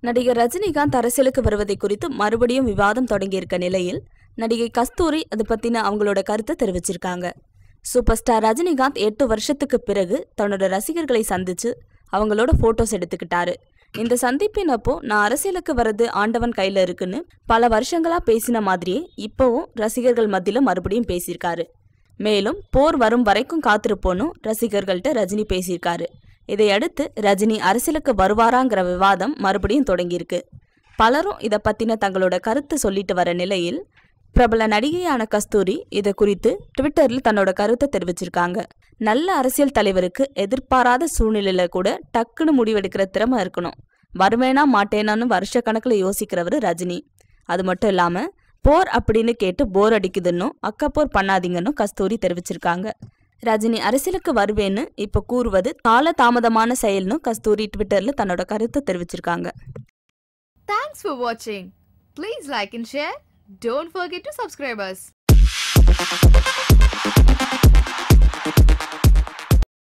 நடிகர் ரஜினிகாந்த் அரசியலுக்கு வருவதை குறித்து மறுபடியும் விவாதம் தொடங்கியிருக்க நிலையில் நடிகை கஸ்தூரி அது பத்தின அவங்களோட கருத்தை தெரிவிச்சிருக்காங்க. சூப்பர் ஸ்டார் ரஜினிகாந்த் எட்டு வருஷத்துக்கு பிறகு தன்னோட ரசிகர்களை சந்திச்சு அவங்களோட போட்டோஸ் எடுத்துக்கிட்டாரு. இந்த சந்திப்பின் அப்போ நான் அரசியலுக்கு வர்றது ஆண்டவன் கையில இருக்குன்னு பல வருஷங்களா பேசின மாதிரியே இப்போவும் ரசிகர்கள் மத்தியில மறுபடியும் பேசியிருக்காரு. மேலும் போர் வரும் வரைக்கும் காத்திருப்போனும் ரசிகர்கள்ட்ட ரஜினி பேசியிருக்காரு. இதையடுத்து ரஜினி அரசியலுக்கு வருவாராங்கிற விவாதம் மறுபடியும் தொடங்கியிருக்கு. பலரும் இதை பற்றின தங்களோட கருத்து சொல்லிட்டு வர நிலையில் பிரபல நடிகையான கஸ்தூரி இதை குறித்து ட்விட்டரில் தன்னோட கருத்தை தெரிவிச்சிருக்காங்க. நல்ல அரசியல் தலைவருக்கு எதிர்பாராத சூழ்நிலையில கூட டக்குன்னு முடிவெடுக்கிற திறமை இருக்கணும். வருவேனா மாட்டேனான்னு வருஷ கணக்கில் யோசிக்கிறவர் ரஜினி. அது மட்டும் இல்லாமல் போர் அப்படின்னு கேட்டு போர் அடிக்குதுன்னும் அக்கப்போர் பண்ணாதீங்கன்னு கஸ்தூரி தெரிவிச்சிருக்காங்க. ரஜினி அரசியலுக்கு வருவேன்னு இப்ப கூறுவது கால தாமதமான செயல்னு கஸ்தூரி ட்விட்டர்ல தன்னோட கருத்தை தெரிவிச்சிருக்காங்க தேங்க்ஸ் ஃபார் வாட்சிங் please like like share share. Don't to to subscribe us.